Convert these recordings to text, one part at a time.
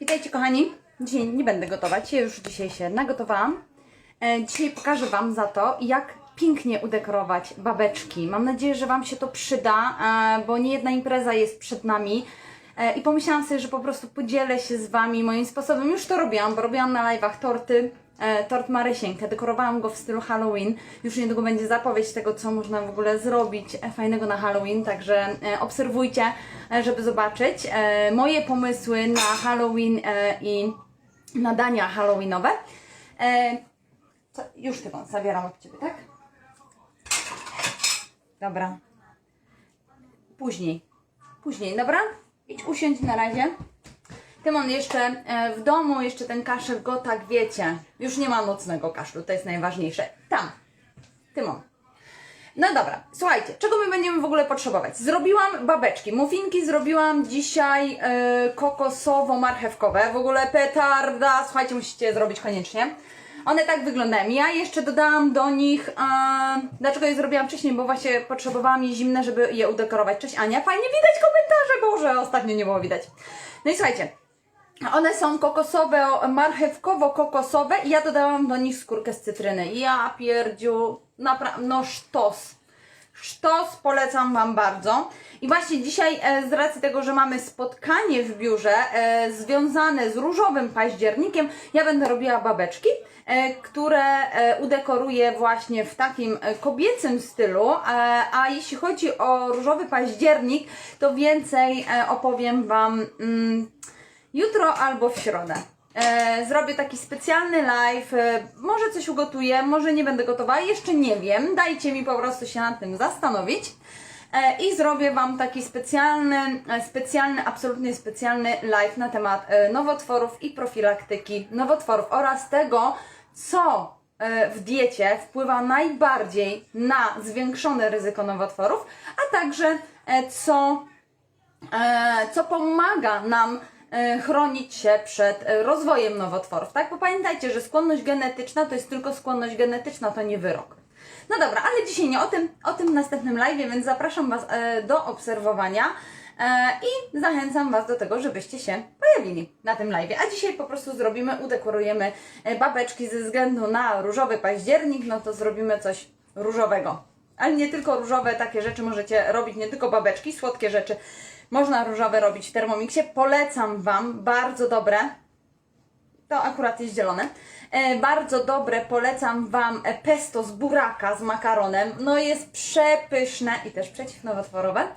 Witajcie kochani. Dzisiaj nie będę gotować, ja już dzisiaj się nagotowałam. E, Dzisiaj pokażę Wam za to, jak pięknie udekorować babeczki. Mam nadzieję, że Wam się to przyda, e, bo nie jedna impreza jest przed nami. E, I pomyślałam sobie, że po prostu podzielę się z Wami moim sposobem. Już to robiłam, bo robiłam na live'ach torty. E, Tort Marysieńkę, dekorowałam go w stylu Halloween. Już niedługo będzie zapowiedź tego, co można w ogóle zrobić e, fajnego na Halloween, także e, obserwujcie, żeby zobaczyć moje pomysły na Halloween i na dania Halloweenowe. E, co, już tylko zabieram od Ciebie, tak? Dobra. Później. Później, dobra? Idź usiądź na razie. Tymon jeszcze e, w domu, jeszcze ten kaszel go tak wiecie. Już nie ma nocnego kaszlu, to jest najważniejsze. Tam. Tymon. No dobra, słuchajcie, czego my będziemy w ogóle potrzebować? Zrobiłam babeczki, muffinki zrobiłam dzisiaj e, kokosowo-marchewkowe, w ogóle petarda, słuchajcie, musicie zrobić koniecznie. One tak wyglądają. Ja jeszcze dodałam do nich, e, dlaczego je zrobiłam wcześniej, bo właśnie potrzebowałam je zimne, żeby je udekorować. Cześć Ania, fajnie widać komentarze, Boże, ostatnio nie było widać. No i słuchajcie, one są kokosowe, marchewkowo-kokosowe i ja dodałam do nich skórkę z cytryny. Ja pierdziu, naprawdę, no sztos. Sztos polecam Wam bardzo. I właśnie dzisiaj e, z racji tego, że mamy spotkanie w biurze e, związane z różowym październikiem, ja będę robiła babeczki, e, które udekoruję właśnie w takim kobiecym stylu. A jeśli chodzi o różowy październik, to więcej opowiem Wam. Mm, jutro albo w środę. E, zrobię taki specjalny live, e, może coś ugotuję, może nie będę gotowała, jeszcze nie wiem, dajcie mi po prostu się nad tym zastanowić. E, I zrobię Wam taki specjalny, specjalny, absolutnie specjalny live na temat nowotworów i profilaktyki nowotworów oraz tego, co w diecie wpływa najbardziej na zwiększone ryzyko nowotworów, a także co co pomaga nam chronić się przed e, rozwojem nowotworów, tak? Bo pamiętajcie, że skłonność genetyczna to jest tylko skłonność genetyczna, to nie wyrok. No dobra, ale dzisiaj nie o tym, o tym następnym live, więc zapraszam Was e, do obserwowania e, i zachęcam Was do tego, żebyście się pojawili na tym live. A dzisiaj po prostu zrobimy, udekorujemy e, babeczki ze względu na różowy październik, no to zrobimy coś różowego. Ale nie tylko różowe takie rzeczy możecie robić, nie tylko babeczki, słodkie rzeczy. Można różowe robić w Thermomixie. Polecam Wam, bardzo dobre. To akurat jest zielone. E, bardzo dobre, polecam Wam pesto z buraka z makaronem. No jest przepyszne i też przeciwnowotworowe.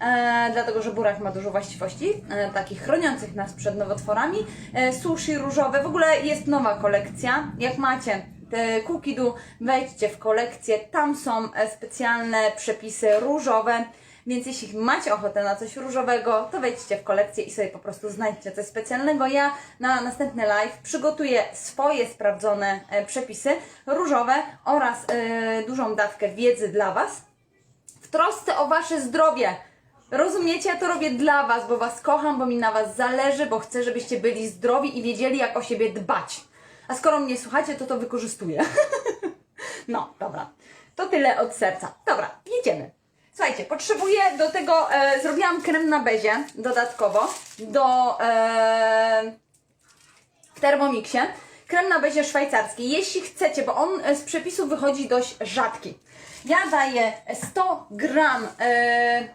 E, dlatego, że burak ma dużo właściwości e, takich chroniących nas przed nowotworami. E, sushi różowe, w ogóle jest nowa kolekcja. Jak macie te Cookidu, wejdźcie w kolekcję. Tam są e, specjalne przepisy różowe. Więc jeśli macie ochotę na coś różowego, to wejdźcie w kolekcję i sobie po prostu znajdźcie coś specjalnego. Ja na następny live przygotuję swoje sprawdzone e, przepisy różowe oraz e, dużą dawkę wiedzy dla Was w trosce o Wasze zdrowie. Rozumiecie? Ja to robię dla Was, bo Was kocham, bo mi na Was zależy, bo chcę, żebyście byli zdrowi i wiedzieli, jak o siebie dbać. A skoro mnie słuchacie, to to wykorzystuję. no, dobra. To tyle od serca. Dobra, jedziemy. Słuchajcie, potrzebuję do tego, e, zrobiłam krem na bezie dodatkowo do e, w Thermomixie. Krem na bezie szwajcarski. Jeśli chcecie, bo on e, z przepisu wychodzi dość rzadki. Ja daję 100 gram e,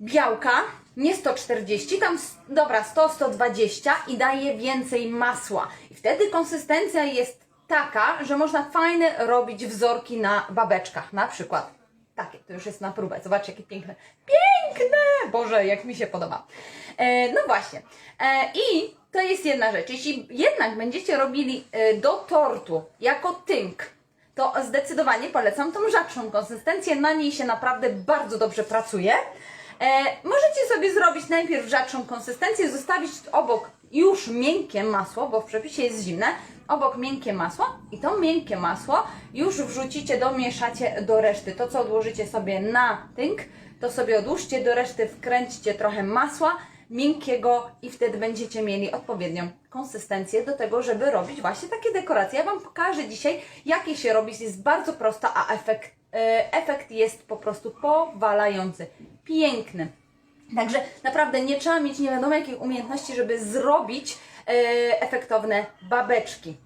białka, nie 140, tam dobra 100-120 i daję więcej masła. I wtedy konsystencja jest taka, że można fajne robić wzorki na babeczkach, na przykład. Takie, to już jest na próbę. Zobaczcie, jakie piękne. Piękne! Boże, jak mi się podoba. E, no właśnie. E, I to jest jedna rzecz. Jeśli jednak będziecie robili e, do tortu jako tynk, to zdecydowanie polecam tą rzadszą konsystencję. Na niej się naprawdę bardzo dobrze pracuje. E, możecie sobie zrobić najpierw rzadszą konsystencję, zostawić obok już miękkie masło, bo w przepisie jest zimne, obok miękkie masło i to miękkie masło już wrzucicie, domieszacie do reszty. To, co odłożycie sobie na tynk, to sobie odłóżcie do reszty, wkręćcie trochę masła miękkiego i wtedy będziecie mieli odpowiednią konsystencję do tego, żeby robić właśnie takie dekoracje. Ja Wam pokażę dzisiaj, jakie się robi. Jest bardzo prosta, a efekt, e, efekt jest po prostu powalający. Piękny. Także naprawdę nie trzeba mieć nie wiadomo jakich umiejętności, żeby zrobić efektowne babeczki.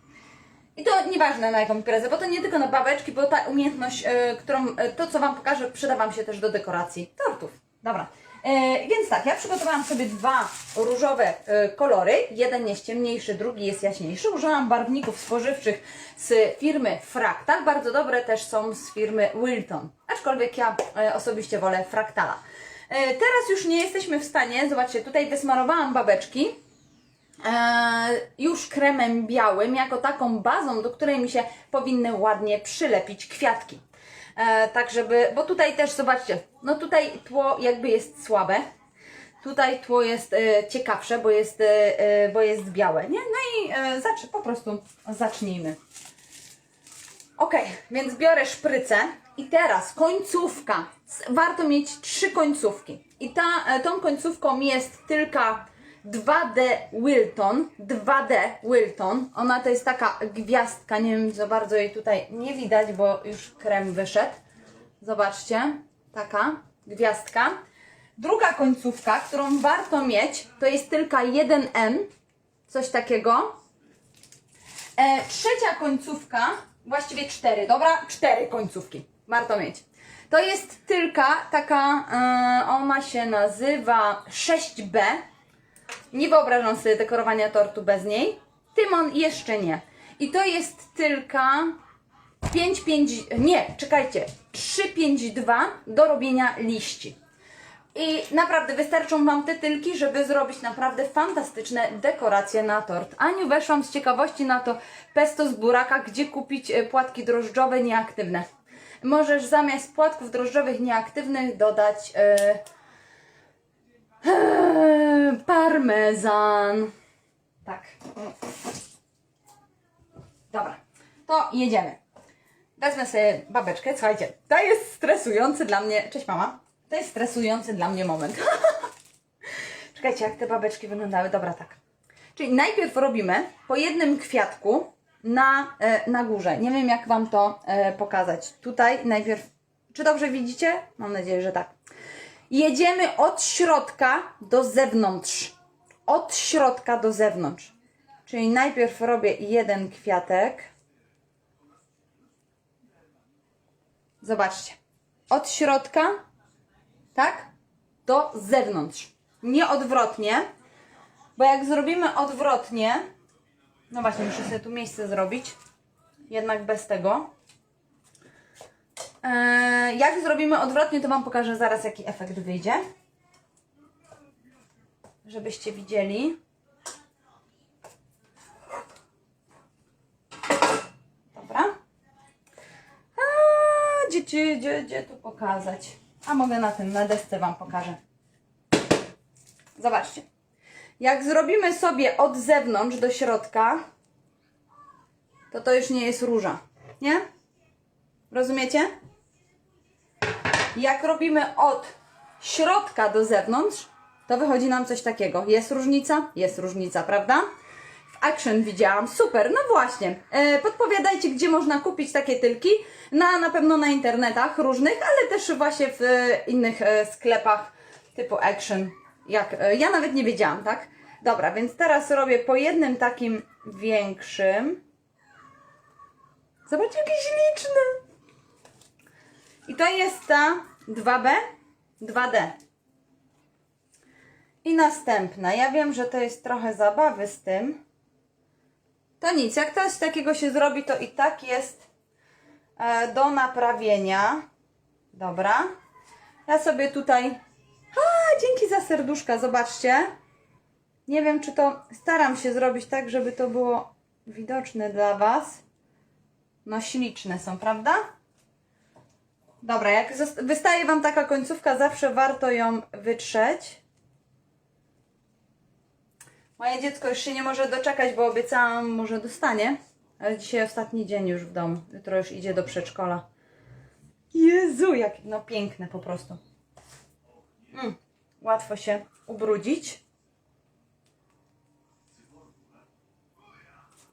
I to nieważne na jaką imprezę, bo to nie tylko na babeczki, bo ta umiejętność, e, którą, e, to co Wam pokażę, przyda Wam się też do dekoracji tortów. Dobra. E, więc tak, ja przygotowałam sobie dwa różowe e, kolory. Jeden jest ciemniejszy, drugi jest jaśniejszy. Użyłam barwników spożywczych z firmy Fractal. Bardzo dobre też są z firmy Wilton. Aczkolwiek ja e, osobiście wolę Fractala. E, teraz już nie jesteśmy w stanie, zobaczcie, tutaj wysmarowałam babeczki e, już kremem białym, jako taką bazą, do której mi się powinny ładnie przylepić kwiatki. E, tak, żeby, bo tutaj też zobaczcie, no tutaj tło jakby jest słabe. Tutaj tło jest e, ciekawsze, bo jest, e, bo jest białe, nie? No i e, zacz, po prostu zacznijmy. Ok, więc biorę szprycę i teraz końcówka. Warto mieć trzy końcówki. I ta, e, tą końcówką jest tylko 2D Wilton. 2D Wilton. Ona to jest taka gwiazdka. Nie wiem, za bardzo jej tutaj nie widać, bo już krem wyszedł. Zobaczcie, taka gwiazdka. Druga końcówka, którą warto mieć, to jest tylko 1M. Coś takiego. E, trzecia końcówka, właściwie cztery, dobra? Cztery końcówki warto mieć. To jest tylko taka, e, ona się nazywa 6B. Nie wyobrażam sobie dekorowania tortu bez niej. Tymon jeszcze nie. I to jest tylko 5, 5, nie, czekajcie, 3, 5, 2 do robienia liści. I naprawdę wystarczą Wam te tylki, żeby zrobić naprawdę fantastyczne dekoracje na tort. Aniu, weszłam z ciekawości na to pesto z buraka, gdzie kupić e, płatki drożdżowe nieaktywne. Możesz zamiast płatków drożdżowych nieaktywnych dodać e, e, parmezan. Tak. Dobra, to jedziemy. Wezmę sobie babeczkę. Słuchajcie, to jest stresujący dla mnie. Cześć mama. To jest stresujący dla mnie moment. Czekajcie, jak te babeczki wyglądały. Dobra, tak. Czyli najpierw robimy po jednym kwiatku na, e, na górze. Nie wiem, jak Wam to e, pokazać. Tutaj najpierw. Czy dobrze widzicie? Mam nadzieję, że tak. Jedziemy od środka do zewnątrz. Od środka do zewnątrz. Czyli najpierw robię jeden kwiatek. Zobaczcie. Od środka, tak? Do zewnątrz. Nie odwrotnie. Bo jak zrobimy odwrotnie, no właśnie, muszę sobie tu miejsce zrobić. Jednak bez tego. Eee, jak zrobimy odwrotnie, to Wam pokażę zaraz, jaki efekt wyjdzie. Żebyście widzieli. Dobra. A, gdzie, gdzie, gdzie, gdzie tu pokazać? A mogę na tym, na desce Wam pokażę. Zobaczcie. Jak zrobimy sobie od zewnątrz do środka, to to już nie jest róża. Nie? Rozumiecie? Jak robimy od środka do zewnątrz, to wychodzi nam coś takiego. Jest różnica? Jest różnica, prawda? Action widziałam. Super, no właśnie. E, podpowiadajcie, gdzie można kupić takie tylki. Na, na pewno na internetach różnych, ale też właśnie w e, innych e, sklepach typu Action. Jak, e, ja nawet nie wiedziałam, tak? Dobra, więc teraz robię po jednym takim większym. Zobaczcie, jaki śliczny. I to jest ta 2B, 2D. I następna. Ja wiem, że to jest trochę zabawy z tym. To nic, jak coś takiego się zrobi, to i tak jest e, do naprawienia. Dobra. Ja sobie tutaj. A, dzięki za serduszka, zobaczcie. Nie wiem, czy to staram się zrobić tak, żeby to było widoczne dla Was. No, śliczne są, prawda? Dobra, jak wystaje Wam taka końcówka, zawsze warto ją wytrzeć. Moje dziecko już się nie może doczekać, bo obiecałam mu, że dostanie. Ale dzisiaj ostatni dzień już w domu. Jutro już idzie do przedszkola. Jezu, jak no piękne po prostu. Mm, łatwo się ubrudzić.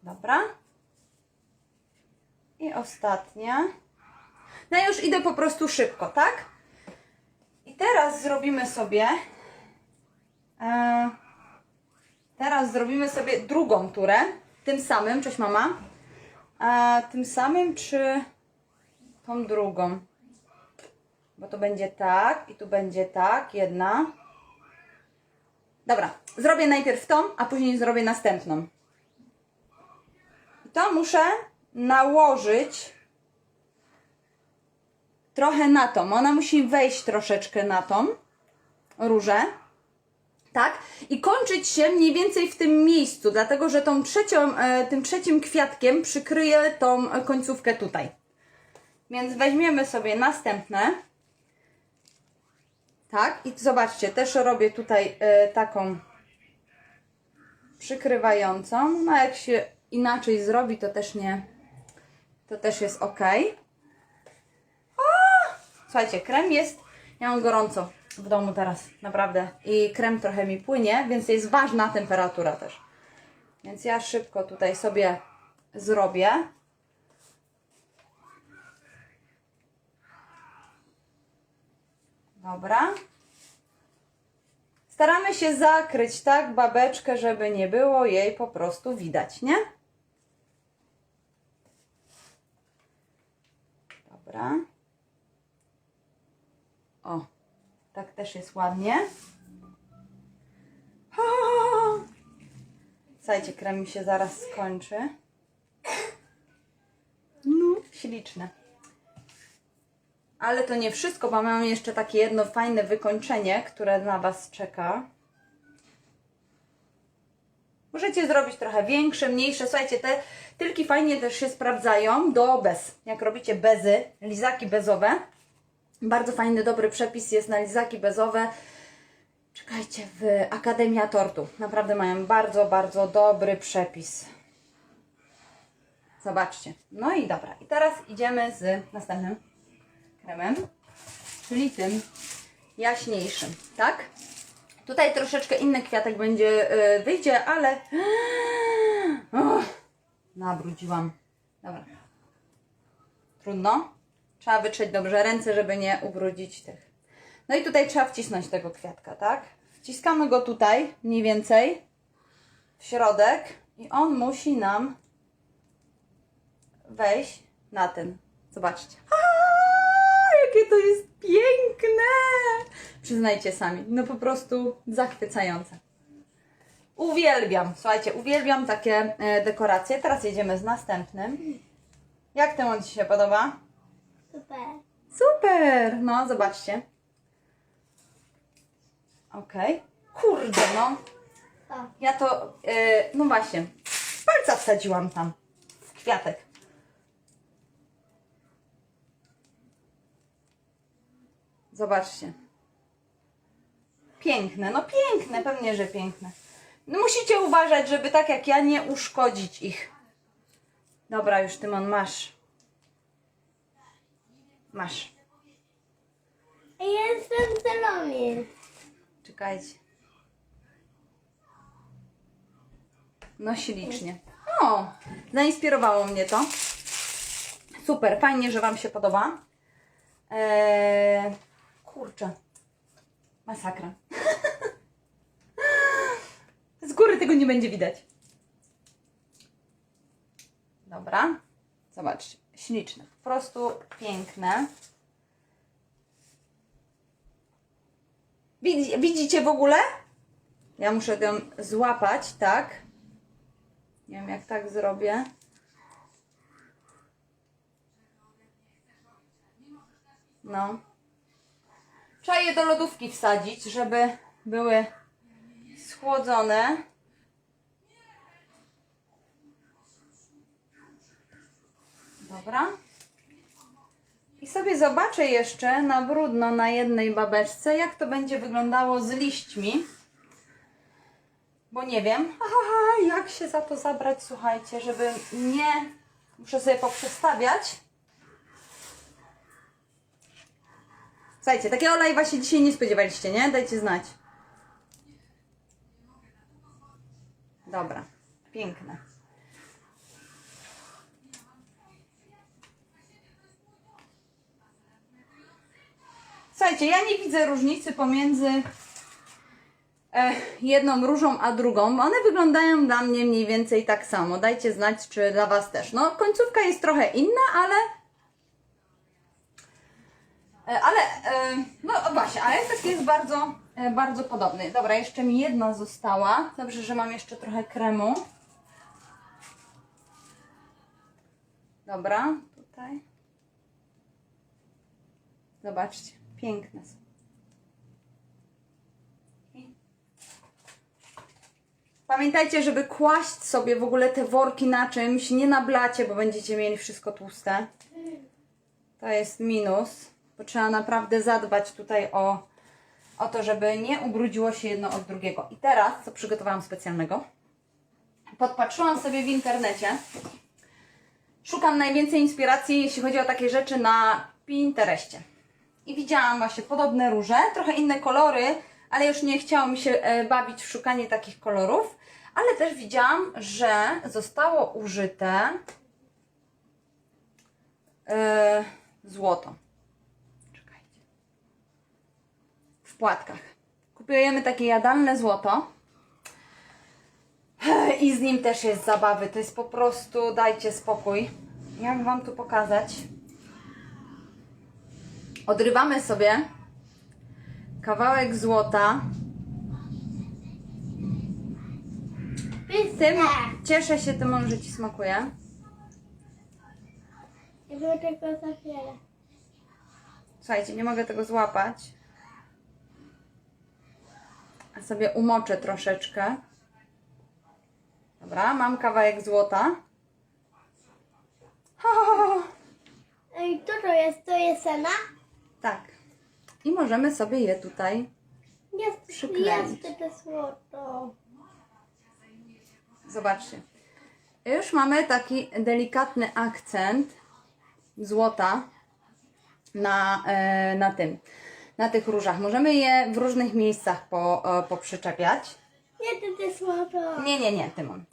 Dobra. I ostatnia. No już idę po prostu szybko, tak? I teraz zrobimy sobie. Teraz zrobimy sobie drugą turę. Tym samym, cześć mama. A tym samym, czy tą drugą? Bo to będzie tak i tu będzie tak, jedna. Dobra, zrobię najpierw tą, a później zrobię następną. I to muszę nałożyć trochę na tą. Ona musi wejść troszeczkę na tą różę. Tak? I kończyć się mniej więcej w tym miejscu, dlatego że tą trzecią, e, tym trzecim kwiatkiem przykryję tą końcówkę tutaj. Więc weźmiemy sobie następne. Tak, i zobaczcie, też robię tutaj e, taką przykrywającą. No jak się inaczej zrobi, to też nie, to też jest ok. Słuchajcie, krem jest, ja mam gorąco w domu teraz, naprawdę. I krem trochę mi płynie, więc jest ważna temperatura też. Więc ja szybko tutaj sobie zrobię. Dobra. Staramy się zakryć tak babeczkę, żeby nie było jej po prostu widać, nie? Dobra. O, tak też jest ładnie. Słuchajcie, krem mi się zaraz skończy. No, śliczne. Ale to nie wszystko, bo mam jeszcze takie jedno fajne wykończenie, które na Was czeka. Możecie zrobić trochę większe, mniejsze. Słuchajcie, te tylki fajnie też się sprawdzają do bez. Jak robicie bezy, lizaki bezowe. Bardzo fajny, dobry przepis jest na lizaki bezowe. Czekajcie, w Akademia Tortu. Naprawdę mają bardzo, bardzo dobry przepis. Zobaczcie. No i dobra. I teraz idziemy z następnym kremem, czyli tym jaśniejszym, tak? Tutaj troszeczkę inny kwiatek będzie, yy, wyjdzie, ale... Uff, nabrudziłam. Dobra. Trudno. Trzeba wytrzeć dobrze ręce, żeby nie ubrudzić tych. No i tutaj trzeba wcisnąć tego kwiatka, tak? Wciskamy go tutaj, mniej więcej, w środek i on musi nam wejść na ten. Zobaczcie. Aaa, jakie to jest piękne! Przyznajcie sami, no po prostu zachwycające. Uwielbiam, słuchajcie, uwielbiam takie e, dekoracje. Teraz jedziemy z następnym. Jak temu Ci się podoba? Super. Super! No, zobaczcie. Okej. Kurde, no. O, Ja to, e, no właśnie, palca wsadziłam tam, w kwiatek. Zobaczcie. Piękne, no piękne, pewnie, że piękne. No musicie uważać, żeby tak jak ja nie uszkodzić ich. Dobra, już Tymon, masz. Masz. ja jestem zielony. Czekajcie. No ślicznie. O, zainspirowało mnie to. Super, fajnie, że Wam się podoba. Eee, kurczę. Masakra. Z góry tego nie będzie widać. Dobra. Zobaczcie. Śliczne. Po prostu piękne. Widzi, widzicie w ogóle? Ja muszę ją złapać, tak? Nie wiem, jak tak zrobię. No. Trzeba je do lodówki wsadzić, żeby były schłodzone. Dobra. I sobie zobaczę jeszcze na brudno na jednej babeczce, jak to będzie wyglądało z liśćmi. Bo nie wiem, aha, jak się za to zabrać, słuchajcie, żeby nie... Muszę sobie poprzestawiać. Słuchajcie, takiego live'a się dzisiaj nie spodziewaliście, nie? Dajcie znać. Dobra, piękne. Słuchajcie, ja nie widzę różnicy pomiędzy e, jedną różą, a drugą. One wyglądają dla mnie mniej więcej tak samo. Dajcie znać, czy dla Was też. No, końcówka jest trochę inna, ale. e, Ale, e, no właśnie, ale efekt jest bardzo, e, bardzo podobny. Dobra, jeszcze mi jedna została. Dobrze, że mam jeszcze trochę kremu. Dobra, tutaj. Zobaczcie, piękne są. Pamiętajcie, żeby kłaść sobie w ogóle te worki na czymś, nie na blacie, bo będziecie mieli wszystko tłuste. To jest minus, bo trzeba naprawdę zadbać tutaj o, o to, żeby nie ubrudziło się jedno od drugiego. I teraz, co przygotowałam specjalnego? Podpatrzyłam sobie w internecie. Szukam najwięcej inspiracji, jeśli chodzi o takie rzeczy na Pinterestie. I widziałam właśnie podobne róże, trochę inne kolory, ale już nie chciało mi się e, bawić w szukanie takich kolorów. Ale też widziałam, że zostało użyte e, złoto. Czekajcie. W płatkach. Kupujemy takie jadalne złoto. I z nim też jest zabawy. To jest po prostu, dajcie spokój. Jak Wam tu pokazać? Odrywamy sobie kawałek złota. Tym, cieszę się tym, że Ci smakuje. Ja bym za chwilę. Słuchajcie, nie mogę tego złapać. A sobie umoczę troszeczkę. Dobra, mam kawałek złota. Ho, ho, ho. Ej, co to jest? To jest sena? Tak. I możemy sobie je tutaj. Jest, Przykleić. jest to złoto. Zobaczcie. Już mamy taki delikatny akcent złota na, e, na tym, na tych różach. Możemy je w różnych miejscach po, e, poprzyczepiać. Nie, to jest złoto. Nie, nie, nie, Tymon.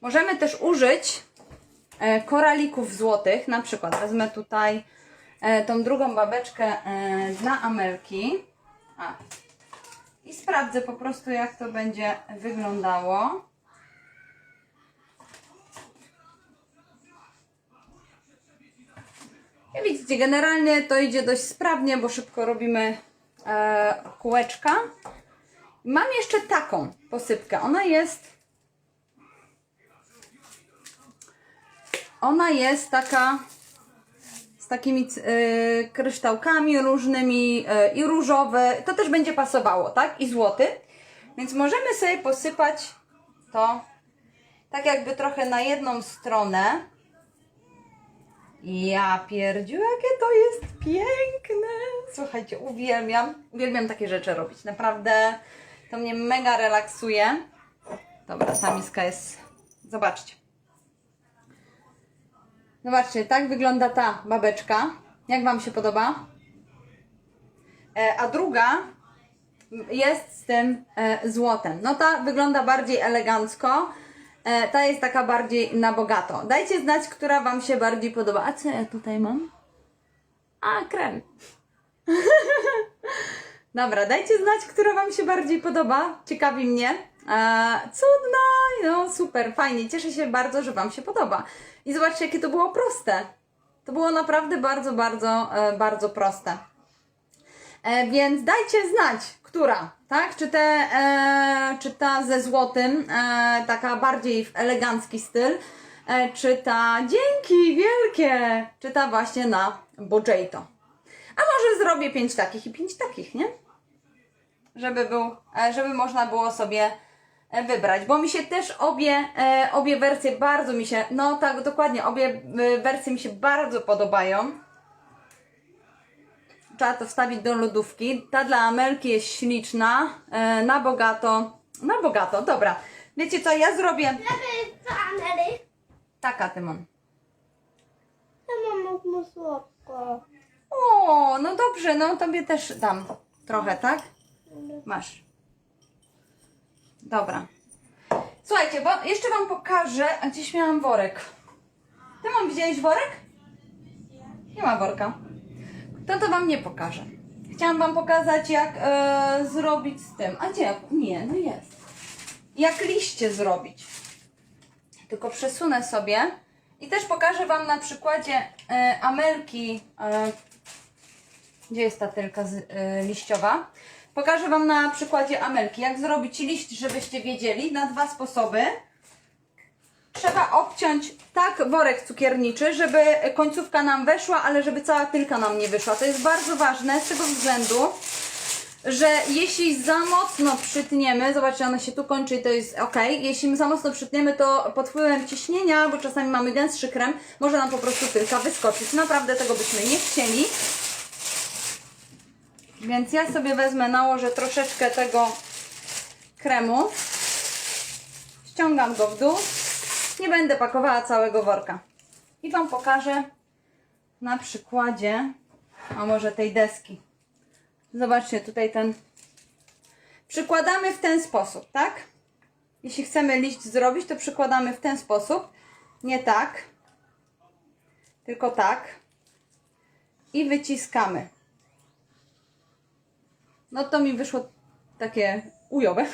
Możemy też użyć e, koralików złotych. Na przykład wezmę tutaj tą drugą babeczkę e, dla Amelki. A. I sprawdzę po prostu, jak to będzie wyglądało. I widzicie, generalnie to idzie dość sprawnie, bo szybko robimy e, kółeczka. Mam jeszcze taką posypkę. Ona jest. Ona jest taka z takimi y, kryształkami różnymi y, i różowe. To też będzie pasowało, tak? I złoty. Więc możemy sobie posypać to tak jakby trochę na jedną stronę. Ja pierdziu, jakie to jest piękne! Słuchajcie, uwielbiam, uwielbiam takie rzeczy robić. Naprawdę to mnie mega relaksuje. Dobra, ta miska jest. Zobaczcie. Zobaczcie, tak wygląda ta babeczka. Jak Wam się podoba? E, a druga jest z tym e, złotem. No ta wygląda bardziej elegancko. E, ta jest taka bardziej na bogato. Dajcie znać, która Wam się bardziej podoba. A co ja tutaj mam? A, krem. Dobra, dajcie znać, która Wam się bardziej podoba. Ciekawi mnie. Cudna, no super, fajnie. Cieszę się bardzo, że Wam się podoba. I zobaczcie, jakie to było proste. To było naprawdę bardzo, bardzo, e, bardzo proste. E, więc dajcie znać, która, tak? Czy, te, e, czy ta ze złotym, taka bardziej w elegancki styl, czy ta dzięki wielkie, czy ta właśnie na Bojito. A może zrobię pięć takich i pięć takich, nie? Żeby, był, żeby można było sobie wybrać, bo mi się też obie, e, obie wersje bardzo mi się, no tak dokładnie, obie e, wersje mi się bardzo podobają. Trzeba to wstawić do lodówki. Ta dla Amelki jest śliczna, e, na bogato, na bogato, dobra. Wiecie co, ja zrobię Lepiej to Amery. taka, Tymon. To mam mu słodko. O, no dobrze, no tobie też dam trochę, tak? Masz. Dobra. Słuchajcie, bo jeszcze Wam pokażę, a gdzieś miałam worek. Ty mam widziałeś worek? Nie ma worka. To to Wam nie pokażę. chciałam Wam pokazać, jak e, zrobić z tym. A gdzie? Nie, no jest. Jak liście zrobić. Tylko przesunę sobie i też pokażę Wam na przykładzie e, amelki. E, gdzie jest ta tylka z, e, liściowa? Pokażę Wam na przykładzie amelki, jak zrobić liść, żebyście wiedzieli, na dwa sposoby. Trzeba obciąć tak worek cukierniczy, żeby końcówka nam weszła, ale żeby cała tylka nam nie wyszła. To jest bardzo ważne z tego względu, że jeśli za mocno przytniemy, zobaczcie, ona się tu kończy i to jest ok. Jeśli za mocno przytniemy, to pod wpływem ciśnienia, bo czasami mamy gęstszy krem, może nam po prostu tylka wyskoczyć. Naprawdę tego byśmy nie chcieli. Więc ja sobie wezmę, nałożę troszeczkę tego kremu. Ściągam go w dół. Nie będę pakowała całego worka. I Wam pokażę na przykładzie, a może tej deski. Zobaczcie, tutaj ten. Przykładamy w ten sposób, tak? Jeśli chcemy liść zrobić, to przykładamy w ten sposób. Nie tak, tylko tak. I wyciskamy. No to mi wyszło takie ujowe.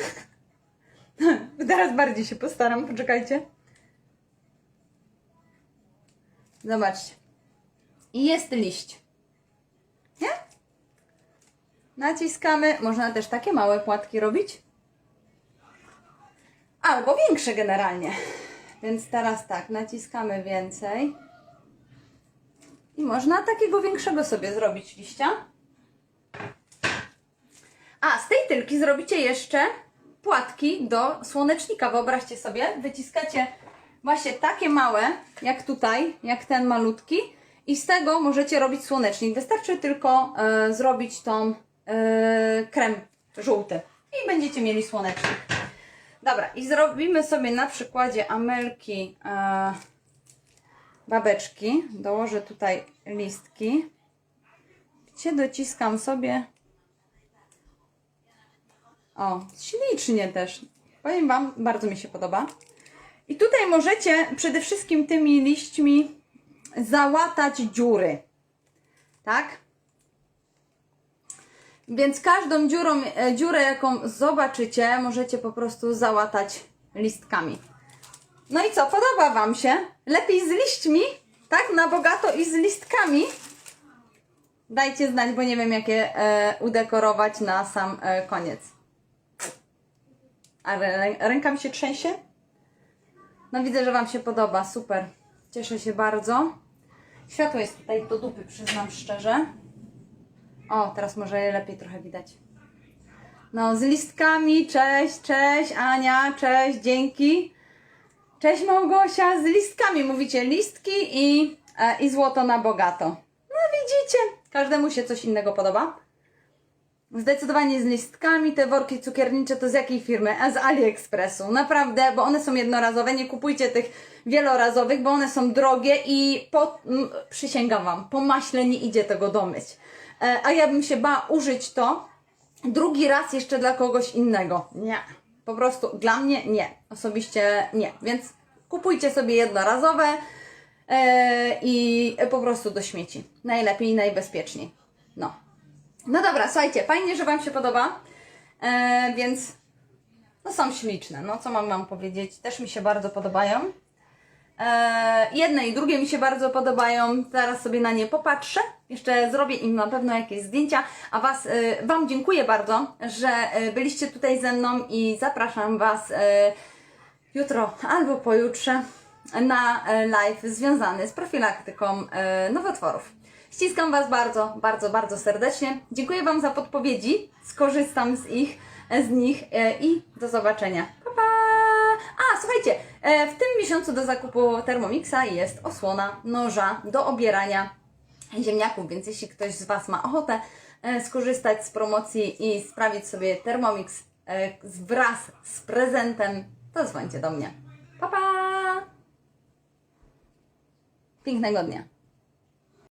Teraz bardziej się postaram, poczekajcie. Zobaczcie. I jest liść. Nie? Naciskamy. Można też takie małe płatki robić. Albo większe generalnie. Więc teraz tak, naciskamy więcej. I można takiego większego sobie zrobić liścia. A, z tej tylki zrobicie jeszcze płatki do słonecznika. Wyobraźcie sobie, wyciskacie właśnie takie małe, jak tutaj, jak ten malutki. I z tego możecie robić słonecznik. Wystarczy tylko e, zrobić tą e, krem żółty. I będziecie mieli słonecznik. Dobra, i zrobimy sobie na przykładzie amelki e, babeczki. Dołożę tutaj listki. Gdzie dociskam sobie o, ślicznie też. Powiem Wam, bardzo mi się podoba. I tutaj możecie przede wszystkim tymi liśćmi załatać dziury. Tak? Więc każdą dziurą, e, dziurę, jaką zobaczycie, możecie po prostu załatać listkami. No i co, podoba Wam się? Lepiej z liśćmi, tak? Na bogato i z listkami. Dajcie znać, bo nie wiem, jakie e, udekorować na sam e, koniec. A rę- ręka mi się trzęsie? No widzę, że Wam się podoba, super. Cieszę się bardzo. Światło jest tutaj do dupy, przyznam szczerze. O, teraz może lepiej trochę widać. No, z listkami, cześć, cześć, Ania, cześć, dzięki. Cześć Małgosia, z listkami mówicie listki i, e, i złoto na bogato. No widzicie, każdemu się coś innego podoba. Zdecydowanie z listkami. Te worki cukiernicze to z jakiej firmy? Z AliExpressu. Naprawdę, bo one są jednorazowe. Nie kupujcie tych wielorazowych, bo one są drogie i po, m, przysięgam Wam, po maśle nie idzie tego domyć. E, a ja bym się bała użyć to drugi raz jeszcze dla kogoś innego. Nie. Po prostu dla mnie nie. Osobiście nie. Więc kupujcie sobie jednorazowe e, i po prostu do śmieci. Najlepiej i najbezpieczniej. No. No dobra, słuchajcie, fajnie, że Wam się podoba, e, więc no są śliczne, no co mam Wam powiedzieć, też mi się bardzo podobają. E, jedne i drugie mi się bardzo podobają, zaraz sobie na nie popatrzę, jeszcze zrobię im na pewno jakieś zdjęcia, a was, e, Wam dziękuję bardzo, że e, byliście tutaj ze mną i zapraszam Was e, jutro albo pojutrze na e, live związany z profilaktyką e, nowotworów. Ściskam Was bardzo, bardzo, bardzo serdecznie. Dziękuję Wam za podpowiedzi. Skorzystam z ich, z nich e, i do zobaczenia. Pa, pa! A, słuchajcie, e, w tym miesiącu do zakupu Thermomixa jest osłona noża do obierania ziemniaków, więc jeśli ktoś z Was ma ochotę e, skorzystać z promocji i sprawić sobie Thermomix wraz z prezentem, to dzwońcie do mnie. Pa, pa! Pięknego dnia.